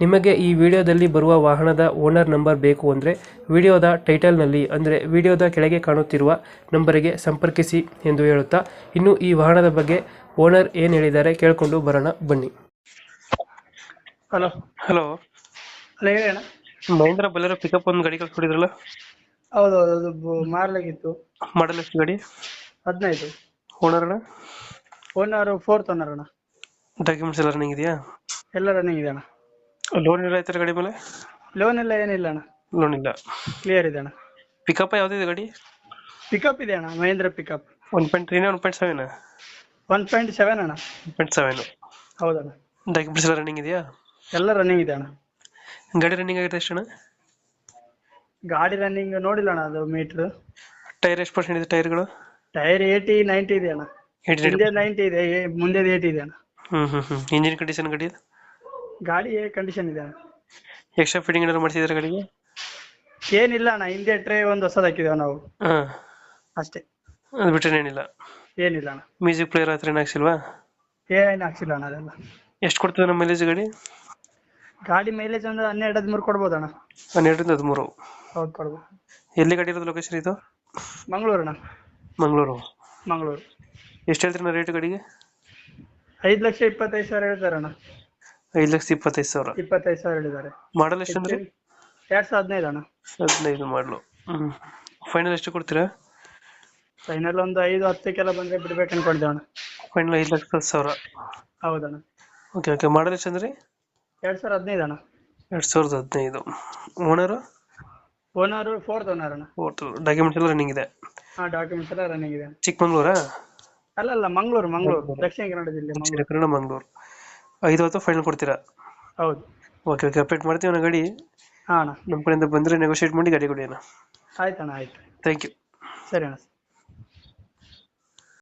ನಿಮಗೆ ಈ ವಿಡಿಯೋದಲ್ಲಿ ಬರುವ ವಾಹನದ ಓನರ್ ನಂಬರ್ ಬೇಕು ಅಂದರೆ ವಿಡಿಯೋದ ಟೈಟಲ್ನಲ್ಲಿ ಅಂದರೆ ವಿಡಿಯೋದ ಕೆಳಗೆ ಕಾಣುತ್ತಿರುವ ನಂಬರಿಗೆ ಸಂಪರ್ಕಿಸಿ ಎಂದು ಹೇಳುತ್ತಾ ಇನ್ನು ಈ ವಾಹನದ ಬಗ್ಗೆ ಓನರ್ ಏನು ಹೇಳಿದ್ದಾರೆ ಕೇಳಿಕೊಂಡು ಬರೋಣ ಬನ್ನಿ. ಹಲೋ. ಹಲೋ. ಅಲ್ಲ ಹೇಳಿ ಅಣ್ಣ. ಮಹೇಂದ್ರ ಬಲರ ಪಿಕಪ್ ಒಂದು ಗಾಡಿ ಕಳ್ಸ್ಕೊಡಿದ್ರಲ್ಲ ಹೌದು ಹೌದು ಅದು ಬ- ಮಾರ್ಲಾಗಿತ್ತು ಮಾಡಲ್ ಎಷ್ಟು ಗಾಡಿ? ಹದಿನೈದು. ಓನರ್ ಅಣ್ಣ? ಓನರ್ ಫೋರ್ತ್ ಓನರ್ ಅಣ್ಣ. ಡಾಕ್ಯುಮೆಂಟ್ಸ್ ಎಲ್ಲ ರನ್ನಿಂಗ್ ಇದೆಯಾ? ಎಲ್ಲ ರನ್ನಿಂಗ್ ಇದೆ ಅಣ್ಣ. ಲೋನ್ ಇಲ್ಲ ಐತರ ಗಾಡಿ ಮೇಲೆ? ಲೋನ್ ಎಲ್ಲ ಏನಿಲ್ಲ ಅಣ್ಣ. ಲೋನ್ ಇಲ್ಲ. ಕ್ಲಿಯರ್ ಇದೆ ಅಣ್ಣ. ಪಿಕಪ್ ಯಾವುದಿದೆ ಗಾಡಿ? ಪಿಕಪ್ ಇದೆ ಅಣ್ಣ Mahindra pickup one point ತ್ರೀನ one point seven one point seven ಅಣ್ಣ. ಪಾಯಿಂಟ್ ಸೆವೆನ್ ಹೌದಣ್ಣ. ಡಾಕ್ಯುಮೆಂಟ್ಸ್ ಎಲ್ಲ ರನ್ನಿಂಗ್ ಇದೆಯಾ? ಎಲ್ಲ ರನ್ನಿಂಗ್ ಇದೆ ಅಣ್ಣ. ಗಾಡಿ ರನ್ನಿಂಗ್ ಆಗಿದೆ ಎಷ್ಟು ಅಣ್ಣ? ಗಾಡಿ ರನ್ನಿಂಗ್ ನೋಡಿಲ್ಲ ಅಣ್ಣ ಅದು ಮೀಟ್ರ್ ಟೈರ್ ಎಷ್ಟು ಪರ್ಸೆಂಟ್ ಇದೆ ಟೈರ್ಗಳು? ಟೈರ್ ಏಯ್ಟಿ ನೈಂಟಿ ಇದೆ ಅಣ್ಣ. ಹಿಂದೆ ನೈಂಟಿ ಇದೆ ಮುಂದೆ ಏಯ್ಟಿ ಇದೆ ಅಣ್ಣ. ಹ್ಮ್ ಹ್ಮ್ ಹ್ಮ್. ಇಂಜಿನ್ ಕಂಡೀಷನ್ ಗಾಡಿ ಗಾಡಿ ಕಂಡೀಷನ್ ಇದೆ. ಎಕ್ಸ್ಟ್ರಾ ಫಿಟ್ಟಿಂಗ್ ಏನಾದ್ರು ಮಾಡಿಸಿದ್ರೆ ಗಾಡಿಗೆ? ಏನಿಲ್ಲ ಅಣ್ಣ ಹಿಂದೆ ಟ್ರೇ ಒಂದು ಹೊಸದು ಹಾಕಿದ್ದೇವೆ ನಾವು. ಹಾಂ. ಅಷ್ಟೇ. ಅದು ಬಿಟ್ಟರೆ ಏನಿಲ್ಲ. ಏನಿಲ್ಲ ಅಣ್ಣ. ಮ್ಯೂಸಿಕ್ ಪ್ಲೇಯರ್ ಹತ್ರ ಏನು ಹಾಕ್ಸಿಲ್ವಾ? ಏನು ಹಾಕ್ಸಿಲ್ಲ ಅಣ್ಣ ಅದೆಲ್ಲ. ಎಷ್ಟು ಕೊಡ್ತದೆ ನಮ್ಮ ಮೈಲೇಜ್ ಗಾಡಿ? ಗಾಡಿ ಮೈಲೇಜ್ ಒಂದು ಹನ್ನೆರಡು ಹದಿಮೂರು ಕೊಡ್ಬೋದಣ್ಣ ಹನ್ನೆರಡರಿಂದ ಹದಿಮೂರು. ಹೌದು ಕೊಡ್ಬೋದು. ಎಲ್ಲಿ ಗಾಡಿ ಇರೋದು ಲೊಕೇಶನ್ ಇದು? ಮಂಗಳೂರಣ್ಣ ಮಂಗಳೂರು. ಮಂಗಳೂರು. ಎಷ್ಟು ಹೇಳ್ತೀರಿ ರೇಟ್ ಗಾಡಿಗೆ? ಐದು ಲಕ್ಷ ಇಪ್ಪತ್ತೈದು ಸಾವಿರ ಹೇಳ್ತಾರಣ್ಣ ಐದು ಲಕ್ಷ ಇಪ್ಪತ್ತೈದು ಸಾವಿರ. ಇಪ್ಪತ್ತೈದು ಸಾವಿರ ಹೇಳಿದ್ದಾರೆ. ಮಾಡಲ್ ಎಷ್ಟು ಅಂದ್ರೆ? ಎರಡ್ ಸಾವಿರದ ಹದಿನೈದು ಅಣ್ಣ. ಹದಿನೈದು ಮಾಡಲು ಹ್ಮ್. ಫೈನಲ್ ಎಷ್ಟು ಕೊಡ್ತೀರಾ? ಫೈನಲ್ ಒಂದು ಐದು ಹತ್ತಕ್ಕೆಲ್ಲ ಬಂದ್ರೆ ಬಿಡ್ಬೇಕು ಅನ್ಕೊಂಡಿದ್ದೆ ಅಣ್ಣ. ಫೈನಲ್ ಐದು ಲಕ್ಷ ಹತ್ತು ಸಾವಿರ. ಹೌದಣ್ಣ. ಓಕೆ ಓಕೆ ಮಾಡಲ್ ಎಷ್ಟು ಅಂದ್ರೆ? ಎರಡ್ ಸಾವಿರದ ಹದಿನೈದು ಅಣ್ಣ. ಎರಡು ಸಾವಿರದ ಹದಿನೈದು. ಓನರು ಓನರ್ ಫೋರ್ತ್ ಓನರ್ ಅಣ್ಣ. ಓಟು ಡಾಕ್ಯುಮೆಂಟ್ಸ್ ಎಲ್ಲ ರನ್ನಿಂಗ್ ಇದೆ. ಹಾ ಡಾಕ್ಯುಮೆಂಟ್ಸ್ ಎಲ್ಲ ರನ್ನಿಂಗ್ ಇದೆ. ಚಿಕ್ಕಮಂಗ್ಳೂರಾ? ಅಲ್ಲ ಅಲ್ಲ ಮಂಗಳೂರು. ಮಂಗಳೂರು. ದಕ್ಷಿಣ ಕನ್ನಡ ಜಿಲ್ಲೆ ಮಂಗಳೂರು. ದಕ್ಷಿಣ ಕನ್ನಡ ಮಂಗಳೂರು. ಐದು ಹೊತ್ತು ಫೈನಲ್ ಕೊಡ್ತೀರಾ? ಹೌದು. ಓಕೆ ಓಕೆ ಅಪ್ಡೇಟ್ ಮಾಡ್ತೀವಿ ಅಣ್ಣ ಗಾಡಿ. ಹಾಂ ಅಣ್ಣ. ನಮ್ಮ ಕಡೆಯಿಂದ ಬಂದರೆ ನೆಗೋಷಿಯೇಟ್ ಮಾಡಿ ಗಾಡಿ ಕೊಡಿ ಅಣ್ಣ. ಆಯ್ತಣ್ಣ ಆಯ್ತು. ಥ್ಯಾಂಕ್ ಯು ಸರಿ ಅಣ್ಣ.